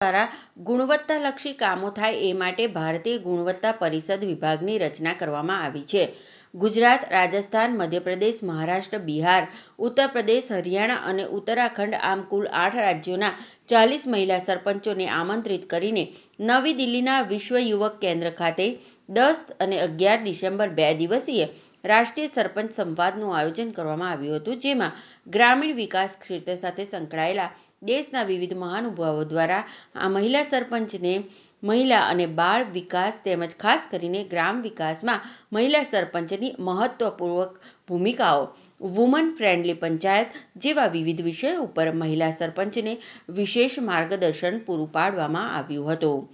દ્વારા ગુણવત્તાલક્ષી કામો થાય એ માટે ભારતીય ગુણવત્તા પરિષદ વિભાગની રચના કરવામાં આવી છે. ગુજરાત, રાજસ્થાન, મધ્યપ્રદેશ, મહારાષ્ટ્ર, બિહાર ઉત્તર પ્રદેશ હરિયાણા અને ઉત્તરાખંડ આમ કુલ આઠ રાજ્યોના ચાલીસ મહિલા સરપંચોને આમંત્રિત કરીને નવી દિલ્હીના વિશ્વ યુવક કેન્દ્ર ખાતે દસ અને અગિયાર ડિસેમ્બર બે દિવસીય રાષ્ટ્રીય સરપંચ સંવાદનું આયોજન કરવામાં આવ્યું હતું, જેમાં ગ્રામીણ વિકાસ ક્ષેત્ર સાથે સંકળાયેલા દેશના વિવિધ મહાનુભાવો દ્વારા આ મહિલા સરપંચને મહિલા અને બાળ વિકાસ તેમજ ખાસ કરીને ગ્રામ વિકાસમાં મહિલા સરપંચની મહત્વપૂર્વક ભૂમિકાઓ વુમન ફ્રેન્ડલી પંચાયત જેવા વિવિધ વિષયો ઉપર મહિલા સરપંચને વિશેષ માર્ગદર્શન પૂરું પાડવામાં આવ્યું હતું.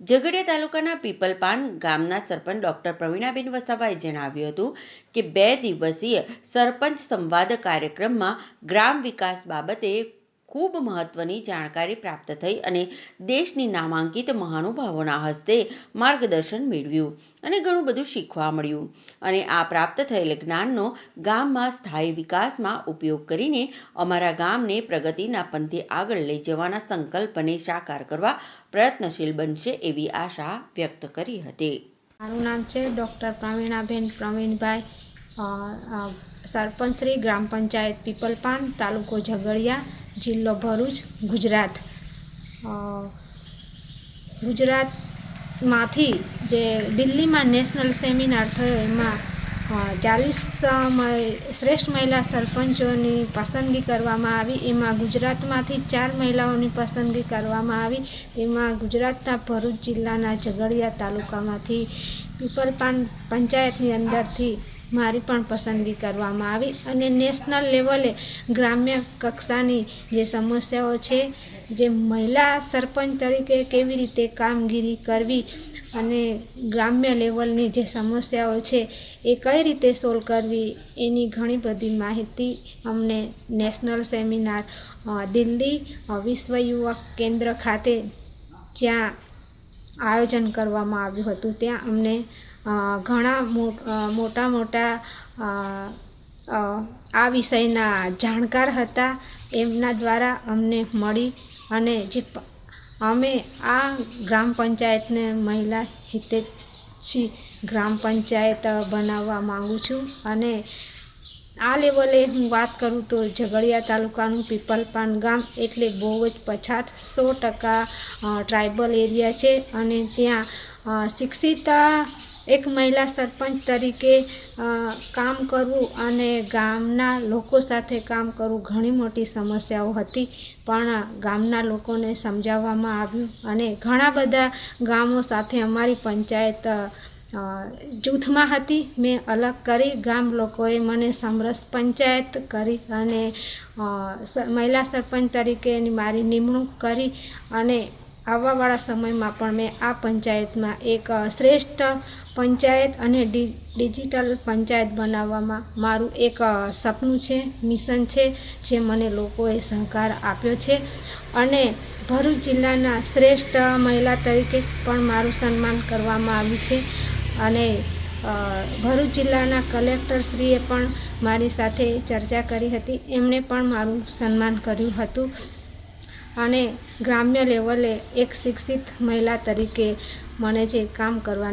ઝઘડિયા તાલુકાના પીપલપાન ગામના સરપંચ ડોક્ટર પ્રવીણાબેન વસાવાએ જણાવ્યું હતું કે બે દિવસીય સરપંચ સંવાદ કાર્યક્રમમાં ગ્રામ વિકાસ બાબતે ખૂબ મહત્વની જાણકારી પ્રાપ્ત થઈ અને દેશની નામાંકિત મહાનુભાવોના હસ્તે માર્ગદર્શન મેળવ્યું અને ઘણું બધું શીખવા મળ્યું. અને આ પ્રાપ્ત થયેલ જ્ઞાનનો ગામમાં સ્થાયી વિકાસમાં ઉપયોગ કરીને અમારા ગામને પ્રગતિના પંથે આગળ લઈ જવાના સંકલ્પને સાકાર કરવા પ્રયત્નશીલ બનશે એવી આશા વ્યક્ત કરી હતી. મારું નામ છે ડૉક્ટર પ્રવીણાબેન પ્રવીણભાઈ સરપંચ શ્રી ગ્રામ પંચાયત પીપલપાન તાલુકો ઝઘડિયા. જિલ્લો ભરૂચ, ગુજરાત. ગુજરાતમાંથી જે દિલ્હીમાં નેશનલ સેમિનાર થયો એમાં ચાલીસ શ્રેષ્ઠ મહિલા સરપંચોની પસંદગી કરવામાં આવી. એમાં ગુજરાતમાંથી ચાર મહિલાઓની પસંદગી કરવામાં આવી. એમાં ગુજરાતના ભરૂચ જિલ્લાના ઝઘડિયા તાલુકામાંથી પીપલપાન પંચાયતની અંદરથી મારી પણ પસંદગી કરવામાં આવી અને નેશનલ લેવલે ગ્રામ્ય કક્ષાની જે સમસ્યાઓ છે, જે મહિલા સરપંચ તરીકે કેવી રીતે કામગીરી કરવી અને ગ્રામ્ય લેવલની જે સમસ્યાઓ છે, એ કઈ રીતે સોલ્વ કરવી, એની ઘણી બધી માહિતી અમને નેશનલ સેમિનાર દિલ્હી વિશ્વ યુવક કેન્દ્ર ખાતે જ્યાં આયોજન કરવામાં આવ્યું હતું, ત્યાં અમને ઘણા મોટા મોટા આ વિષયના જાણકાર હતા. એમના દ્વારા અમને મળી અને જે અમે આ ગ્રામ પંચાયતને મહિલા હિતેશી ગ્રામ પંચાયત બનાવવા માગું છું અને આ લેવલે હું વાત કરું તો ઝઘડિયા તાલુકાનું પીપલપાન ગામ એટલે બહુ જ પછાત સો ટકા ટ્રાઇબલ એરિયા છે અને ત્યાં શિક્ષિતા એક મહિલા સરપંચ તરીકે કામ કરવું અને ગામના લોકો સાથે કામ કરવું ઘણી મોટી સમસ્યાઓ હતી. પણ ગામના લોકોને સમજાવવામાં આવ્યું અને ઘણા બધા ગામો સાથે અમારી પંચાયત જૂથમાં હતી. મેં અલગ કરી, ગામ લોકોએ મને સમરસ પંચાયત કરી અને મહિલા સરપંચ તરીકેની મારી નિમણૂક કરી અને આવવાવાળા સમયમાં પણ મેં આ પંચાયતમાં એક શ્રેષ્ઠ પંચાયત અને ડિજિટલ પંચાયત બનાવવામાં મારું એક સપનું છે, મિશન છે, જે મને લોકોએ સહકાર આપ્યો છે. અને ભરૂચ જિલ્લાના શ્રેષ્ઠ મહિલા તરીકે પણ મારું સન્માન કરવામાં આવ્યું છે. અને ભરૂચ જિલ્લાના કલેક્ટરશ્રીએ પણ મારી સાથે ચર્ચા કરી હતી. એમણે પણ મારું સન્માન કર્યું હતું. અને ગ્રામ્ય લેવલે એક શિક્ષિત મહિલા તરીકે મને જે કામ કરવાની